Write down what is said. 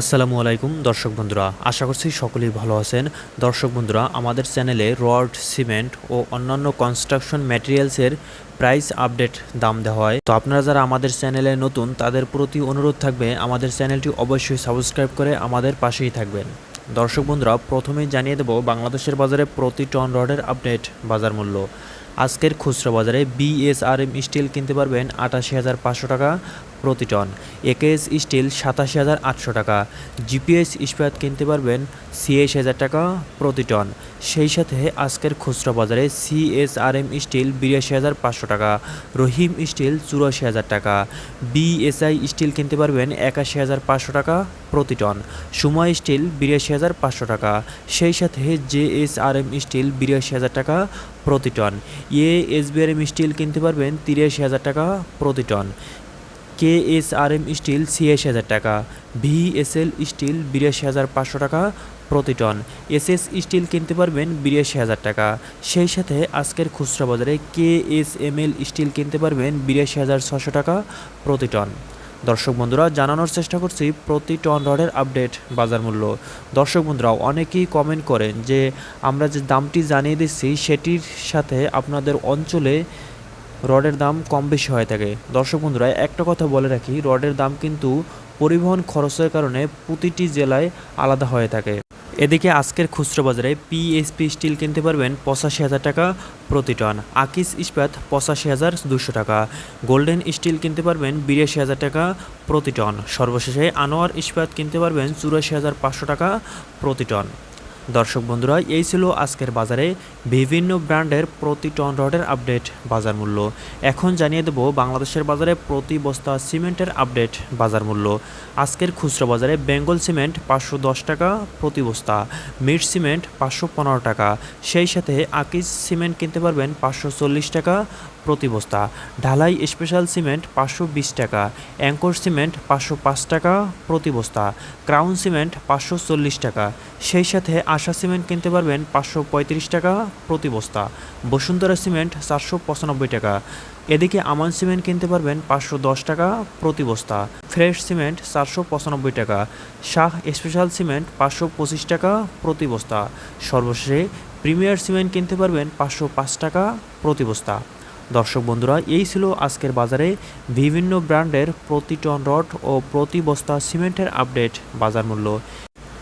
আসসালামু আলাইকুম, দর্শক বন্ধুরা। আশা করছি সকলেই ভালো আছেন। দর্শক বন্ধুরা, আমাদের চ্যানেলে রড, সিমেন্ট ও অন্যান্য কনস্ট্রাকশন ম্যাটেরিয়ালসের প্রাইস আপডেট দাম দেওয়া হয়। তো আপনারা যারা আমাদের চ্যানেলে নতুন, তাদের প্রতি অনুরোধ থাকবে, আমাদের চ্যানেলটি অবশ্যই সাবস্ক্রাইব করে আমাদের পাশেই থাকবেন। দর্শক বন্ধুরা, প্রথমেই জানিয়ে দেব, বাংলাদেশের বাজারে প্রতি টন রডের আপডেট বাজার মূল্য। আজকের খুচরা বাজারে বিএসআরএম স্টিল কিনতে পারবেন আটাশি হাজার পাঁচশো টাকা প্রতি টন। একেএস স্টিল সাতাশি হাজার আটশো টাকা। জিপিএস ইস্পাত কিনতে পারবেন ছিয়াশি হাজার টাকা প্রতি টন। সেই সাথে আজকের খুচরা বাজারে সিএসআরএম স্টিল বিরাশি হাজার পাঁচশো টাকা, রহিম স্টিল চুরাশি হাজার টাকা। বিএসআই স্টিল কিনতে পারবেন একাশি হাজার পাঁচশো টাকা প্রতি টন। সুময় স্টিল বিরাশি হাজার পাঁচশো টাকা। সেই সাথে জেএসআরএম স্টিল বিরাশি হাজার টাকা প্রতি টন। এ এসবিআরএম স্টিল কিনতে পারবেন তিরাশি হাজার টাকা প্রতি ton. K S R M steel ছিয়াশি হাজার টাকা, ভিএসএল স্টিল বিরাশি হাজার পাঁচশো টাকা প্রতি টন, এসএস স্টিল কিনতে পারবেন বিরাশি হাজার টাকা। সেই সাথে আজকের খুচরা বাজারে K S M L steel কিনতে পারবেন বিরাশি হাজার ছশো টাকা প্রতি টন। দর্শক বন্ধুরা, জানানোর চেষ্টা করছি প্রতি টন রডের আপডেট বাজার মূল্য। দর্শক বন্ধুরা, অনেকেই কমেন্ট করেন যে, আমরা যে দামটি জানিয়ে দিচ্ছি, সেটির সাথে আপনাদের অঞ্চলে রডের দাম কম বেশি হয়ে থাকে। দর্শক বন্ধুরা, একটা কথা বলে রাখি, রডের দাম কিন্তু পরিবহন খরচের কারণে প্রতিটি জেলায় আলাদা হয়ে থাকে। এদিকে আজকের খুচরো বাজারে পিএসপি স্টিল কিনতে পারবেন পঁচাশি হাজার টাকা প্রতি টন, আকিস ইস্পাত পঁচাশি হাজার দুশো টাকা, গোল্ডেন স্টিল কিনতে পারবেন বিরাশি হাজার টাকা প্রতি টন, সর্বশেষে আনোয়ার ইস্পাত কিনতে পারবেন চুরাশি হাজার পাঁচশো টাকা প্রতি টন। দর্শক বন্ধুরা, এই ছিল আজকের বাজারে বিভিন্ন ব্র্যান্ডের প্রতি টন রডের আপডেট বাজার মূল্য। এখন জানিয়ে দেব বাংলাদেশের বাজারে প্রতি বস্তা সিমেন্টের আপডেট বাজার মূল্য। আজকের খুচরো বাজারে বেঙ্গল সিমেন্ট পাঁচশো দশ টাকা প্রতি বস্তা মিড সিমেন্ট পাঁচশো পনেরো টাকা, সেই সাথে আকিজ সিমেন্ট কিনতে পারবেন পাঁচশো চল্লিশ টাকা প্রতি বস্তা, ঢালাই স্পেশাল সিমেন্ট পাঁচশো বিশ টাকা, অ্যাঙ্কর সিমেন্ট পাঁচশো পাঁচ টাকা প্রতি বস্তা, ক্রাউন সিমেন্ট পাঁচশো চল্লিশ টাকা, সেই সাথে আশা সিমেন্ট কিনতে পারবেন পাঁচশো পঁয়ত্রিশ টাকা প্রতি বস্তা, বসুন্ধরা সিমেন্ট চারশো পঁচানব্বই টাকা। এদিকে আমান সিমেন্ট কিনতে পারবেন পাঁচশো দশ টাকা প্রতি বস্তা, ফ্রেশ সিমেন্ট চারশো পঁচানব্বই টাকা, শাহ স্পেশাল সিমেন্ট পাঁচশো পঁচিশ টাকা প্রতি বস্তা, সর্বশেষে প্রিমিয়ার সিমেন্ট কিনতে পারবেন পাঁচশো পাঁচ টাকা প্রতি বস্তা। দর্শক বন্ধুরা, এই ছিল আজকের বাজারে বিভিন্ন ব্র্যান্ডের প্রতি টন রড ও প্রতি বস্তা সিমেন্টের আপডেট বাজার মূল্য।